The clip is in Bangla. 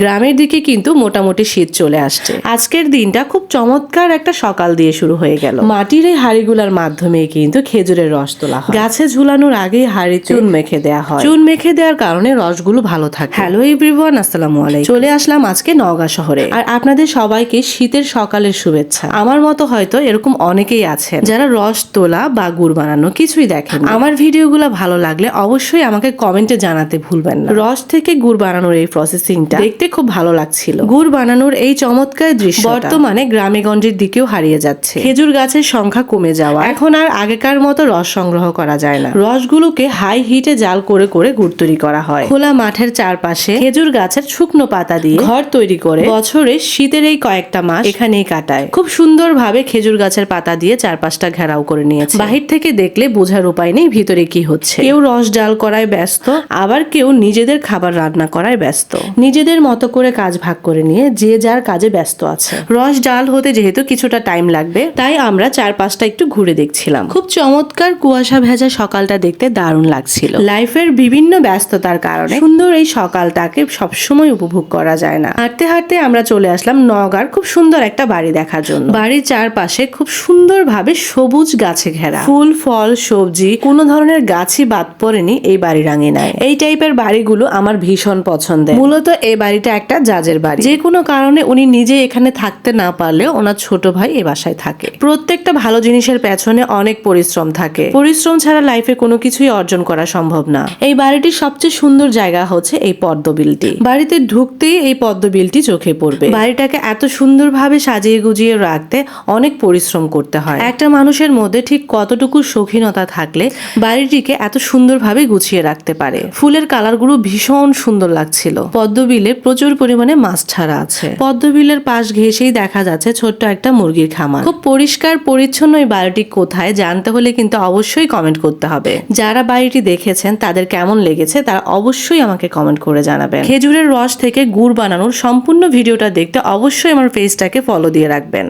গ্রামের দিকে কিন্তু মোটামুটি শীত চলে আসছে। আজকের দিনটা খুব চমৎকার একটা সকাল দিয়ে শুরু হয়ে গেল। মাটির এই হাড়িগুলার মাধ্যমে কিন্তু খেজুরের রস তোলা হয়। গাছে ঝুলানোর আগেই হাড়ি চুন মেখে দেওয়া হয়। চুন মেখে দেওয়ার কারণে রসগুলো ভালো থাকে। হ্যালো এভরিওয়ান আসসালামু আলাইকুম। চলে আসলাম আজকে নওগাঁ শহরে। আর আপনাদের সবাইকে শীতের সকালের শুভেচ্ছা। আমার মতো হয়তো এরকম অনেকেই আছেন যারা রস তোলা বা গুড় বানানো কিছুই দেখেন আমার ভিডিওগুলো ভালো লাগলে অবশ্যই আমাকে কমেন্টে জানাতে ভুলবেন না। রস থেকে গুড় বানানোর এই প্রসেসিংটা দেখতে খুব ভালো লাগছিল। গুড় বানানোর এই চমৎকার দৃশ্য বর্তমানে গ্রামে গঞ্জের দিকেও হারিয়ে যাচ্ছে। খেজুর গাছের সংখ্যা কমে যাওয়া এখন আর আগেকার মতো রস সংগ্রহ করা যায় না। রসগুলোকে হাই হিটে জাল করে করে গুড় তৈরি করা হয়। খোলা মাঠের চারপাশে খেজুর গাছের শুকনো পাতা দিয়ে ঘর তৈরি করে বছরে শীতের এই কয়েকটা মাস এখানেই কাটায়। খুব সুন্দরভাবে খেজুর গাছের পাতা দিয়ে চারপাশটা ঘেরাও করে নিয়েছে। বাহির থেকে দেখলে বোঝার উপায় নেই ভিতরে কি হচ্ছে। কেউ রস ডাল করায় ব্যস্ত আবার কেউ নিজেদের খাবার রান্না করায় ব্যস্ত। নিজেদের মতো করে কাজ ভাগ করে নিয়ে যে যার কাজে ব্যস্ত আছে। রস ডাল হতে যেহেতু কিছুটা টাইম লাগবে, তাই আমরা চারপাশটা একটু ঘুরে দেখছিলাম। খুব চমৎকার কুয়াশা ভেজা সকালটা দেখতে দারুণ লাগছিল। লাইফের বিভিন্ন ব্যস্ততার কারণে সুন্দর এই সকালটাকে সবসময় উপভোগ করা যায় না। হাঁটতে হাঁটতে আমরা চলে আসলাম নগার খুব সুন্দর একটা বাড়ি দেখার জন্য। বাড়ির চারপাশে খুব সুন্দরভাবে সবুজ গাছে ঘেরা। ফুল, ফল, সবজি, কোনো ধরনের গাছই বাদ পড়েনি এই বাড়ির আঙিনায়। এই টাইপের বাড়িগুলো আমার ভীষণ পছন্দের। মূলত এই বাড়িটা একটা জাজের বাড়ি। যে কোনো কারণে উনি নিজে এখানে থাকতে না পারলেও ওনার ছোট ভাই এ বাসায় থাকে। প্রত্যেকটা ভালো জিনিসের পেছনে অনেক পরিশ্রম থাকে। পরিশ্রম ছাড়া লাইফে কোনো কিছুই অর্জন করা সম্ভব না। এই বাড়িটির সবচেয়ে সুন্দর জায়গা হচ্ছে এই পদ্মবিলটি বাড়িতে ঢুকতেই এই পদ্মবিলটি চোখে পড়বে। বাড়িটাকে এত সুন্দরভাবে সাজিয়ে গুজিয়ে রাখতে অনেক পরিশ্রম করতে হয়। একটা মানুষের মধ্যে ঠিক কতটুকু শৌখিনতা থাকলে বাড়িটিকে এত সুন্দরভাবে গুছিয়ে রাখতে পারে। ফুলের কালারগুলো ভীষণ সুন্দর লাগছিল। পদ্মবিলে প্রচুর পরিমাণে মাছ ছাড়া আছে। পদ্মবিলের পাশ ঘেঁষেই দেখা যাচ্ছে ছোট্ট একটা মুরগির খামার। খুব পরিষ্কার, পরিচ্ছন্ন এই বাড়িটি কোথায় জানতে হলে কিন্তু অবশ্যই কমেন্ট করতে হবে। যারা বাড়িটি দেখেছেন, তাদের কেমন লেগেছে, তারা অবশ্যই আমাকে কমেন্ট করে জানাবেন। খেজুরের রস থেকে গুড় বানানোর সম্পূর্ণ ভিডিওটা দেখতে অবশ্যই আমার পেজটাকে ফলো দিয়ে রাখবেন।